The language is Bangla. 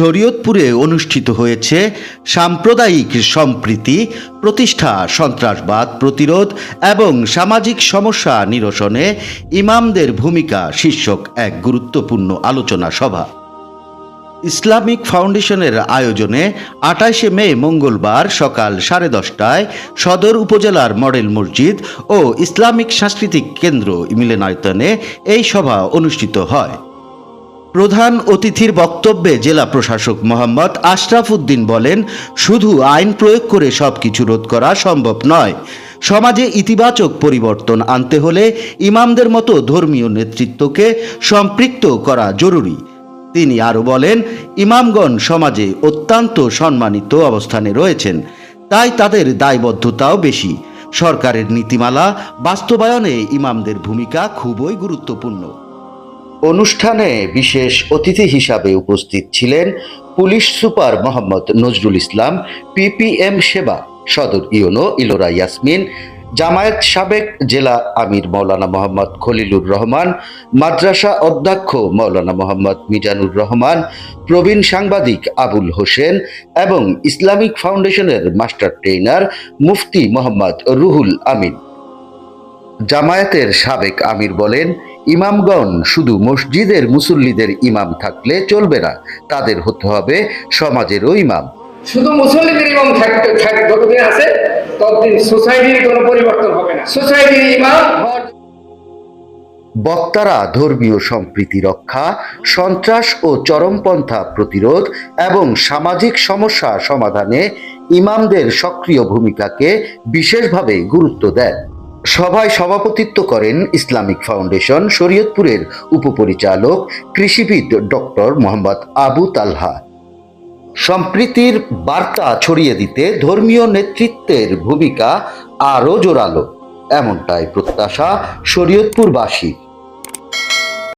শরীয়তপুরে অনুষ্ঠিত হয়েছে সাম্প্রদায়িক সম্প্রীতি, প্রতিষ্ঠা, সন্ত্রাসবাদ, প্রতিরোধ এবং সামাজিক সমস্যা নিরসনে ইমামদের ভূমিকা শীর্ষক এক গুরুত্বপূর্ণ আলোচনা সভা। ইসলামিক ফাউন্ডেশনের আয়োজনে আঠাশে মে মঙ্গলবার সকাল সাড়ে দশটায় সদর উপজেলার মডেল মসজিদ ও ইসলামিক সাংস্কৃতিক কেন্দ্র মিলনায়তনে এই সভা অনুষ্ঠিত হয়। প্রধান অতিথির বক্তব্যে জেলা প্রশাসক মোহাম্মদ আশরাফ উদ্দিন বলেন, শুধু আইন প্রয়োগ করে সব কিছু রোধ করা সম্ভব নয়। সমাজে ইতিবাচক পরিবর্তন আনতে হলে ইমামদের মতো ধর্মীয় নেতৃত্বকে সম্পৃক্ত করা জরুরি। তিনি আরও বলেন, ইমামগণ সমাজে অত্যন্ত সম্মানিত অবস্থানে রয়েছেন, তাই তাদের দায়বদ্ধতাও বেশি। সরকারের নীতিমালা বাস্তবায়নে ইমামদের ভূমিকা খুবই গুরুত্বপূর্ণ। অনুষ্ঠানে বিশেষ অতিথি হিসাবে উপস্থিত ছিলেন police super Mohammad Nazrul Islam, PPM সেবা সদর ইউনো ইলোরা ইয়াসমিন, জামায়াত সাবেক জেলা আমির মৌলানা মোহাম্মদ খলিলুর রহমান, মাদ্রাসা অধ্যক্ষ মৌলানা মোহাম্মদ মিজানুর রহমান, প্রবীণ সাংবাদিক আবুল হোসেন এবং ইসলামিক ফাউন্ডেশনের মাস্টার ট্রেনার মুফতি মোহাম্মদ রুহুল আমিন। জামায়াতের সাবেক আমির বলেন ইমামগণ শুধু মসজিদের মুসল্লিদের ইমাম থাকলে চলবে না তাদের হতে হবে সমাজেরও ইমাম। শুধু মুসলিমের ইমাম থাকতে যতদিন আছে ততদিন সোসাইটির কোনো পরিবর্তন হবে না। সোসাইটির ইমাম বক্তারা ধর্মীয় সম্প্রীতি রক্ষা সন্ত্রাস ও চরমপন্থা প্রতিরোধ এবং সামাজিক সমস্যা সমাধানে ইমামদের সক্রিয় ভূমিকাকে বিশেষভাবে গুরুত্ব দেন। সভায় সভাপতিত্ব করেন ইসলামিক ফাউন্ডেশন শরীয়তপুরের উপপরিচালক কৃষিবিদ ডক্টর মোহাম্মদ আবু তালহা। সম্প্রীতির বার্তা ছড়িয়ে দিতে ধর্মীয় নেতৃত্বের ভূমিকা আরও জোরালো, এমনটাই প্রত্যাশা শরীয়তপুরবাসী